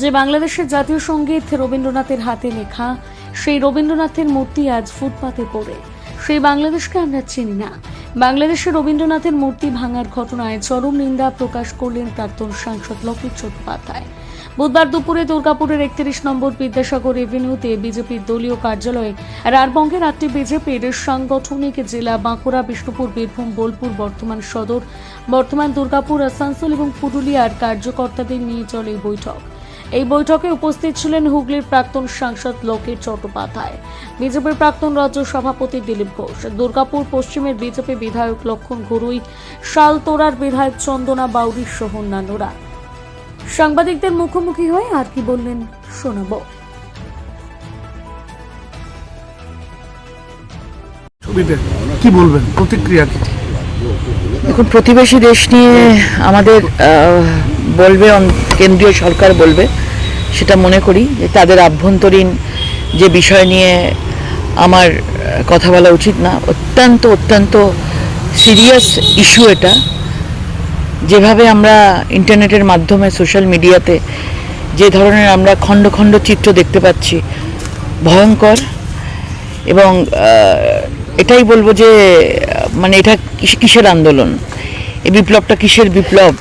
যে বাংলাদেশের জাতীয় সংগীত রবীন্দ্রনাথের হাতে লেখা, সেই রবীন্দ্রনাথের মূর্তি আজ ফুটপাতে পড়ে। সেই বাংলাদেশকে আমরা চিনি না। বাংলাদেশে রবীন্দ্রনাথের মূর্তি ভাঙার ঘটনায় চরম নিন্দা প্রকাশ করলেন প্রাক্তন সাংসদ লকেট চট্টোপাধ্যায়। বুধবার দুপুরে দুর্গাপুরের একত্রিশ নম্বর বিদ্যাসাগর এভিনিউতে বিজেপির দলীয় কার্যালয়ে রারবঙ্গের আটটি বিজেপির সাংগঠনিক জেলা বাঁকুড়া, বিষ্ণুপুর, বীরভূম, বোলপুর বর্তমান সদর বর্তমান দুর্গাপুর, আসানসোল এবং পুরুলিয়ার কার্যকর্তাদের নিয়ে চলে বৈঠক। এই বৈঠকে উপস্থিত ছিলেন হুগলির প্রাক্তন সাংসদ লোকেট চট্টোপাধ্যায় বিজেপির প্রাক্তন রাজ্য সভাপতি দিলীপ ঘোষ দুর্গাপুর পশ্চিমের বিজেপি বিধায়ক লক্ষণ ঘুরুই শালতোড়ার বিধায়ক চন্দনা বাউরি সহ অন্যান্যরা। সাংবাদিকদের মুখোমুখি হয়ে আর কি বললেন শোনাবো। ছবিতে কি বলবেন? প্রতিক্রিয়া কি? দেখুন প্রতিবেশী দেশ নিয়ে আমাদের আহ, বলবে কেন্দ্রীয় সরকার বলবে, সেটা মনে করি যে তাদের আভ্যন্তরীণ যে বিষয় নিয়ে আমার কথা বলা উচিত না, অত্যন্ত অত্যন্ত সিরিয়াস ইস্যু এটা। যেভাবে আমরা ইন্টারনেটের মাধ্যমে সোশ্যাল মিডিয়াতে যে ধরনের আমরা খণ্ড খণ্ড চিত্র দেখতে পাচ্ছি, ভয়ঙ্কর এবং এটাই বলব যে মানে এটা কিস- কিসের আন্দোলন? এই বিপ্লবটা কিসের বিপ্লব?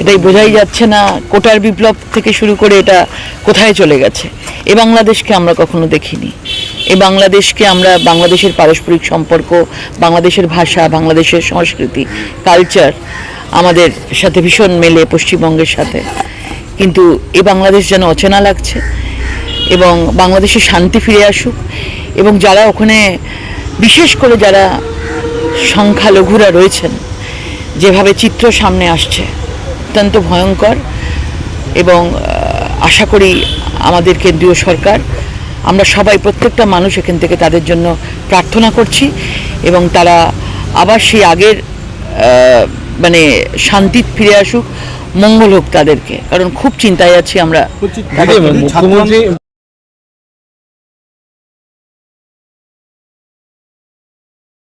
এটাই বোঝাই যাচ্ছে না কোটার বিপ্লব থেকে শুরু করে এটা কোথায় চলে গেছে। এ বাংলাদেশকে আমরা কখনো দেখিনি। এ বাংলাদেশকে আমরা বাংলাদেশের পারস্পরিক সম্পর্ক, বাংলাদেশের ভাষা, বাংলাদেশের সংস্কৃতি কালচার আমাদের সাথে ভীষণ মেলে পশ্চিমবঙ্গের সাথে। কিন্তু এ বাংলাদেশ যেন অচেনা লাগছে এবং বাংলাদেশে শান্তি ফিরে আসুক এবং যারা ওখানে বিশেষ করে যারা সংখ্যালঘুরা রয়েছেন, যেভাবে চিত্র সামনে আসছে অত্যন্ত ভয়ঙ্কর এবং আশা করি আমাদের কেন্দ্রীয় সরকার আমরা সবাই প্রত্যেকটা মানুষ এখান থেকে তাদের জন্য প্রার্থনা করছি এবং তারা আবার সেই আগের আহ, মানে শান্তি ফিরে আসুক মঙ্গল হোক তাদেরকে। কারণ খুব চিন্তায় আছি আমরা।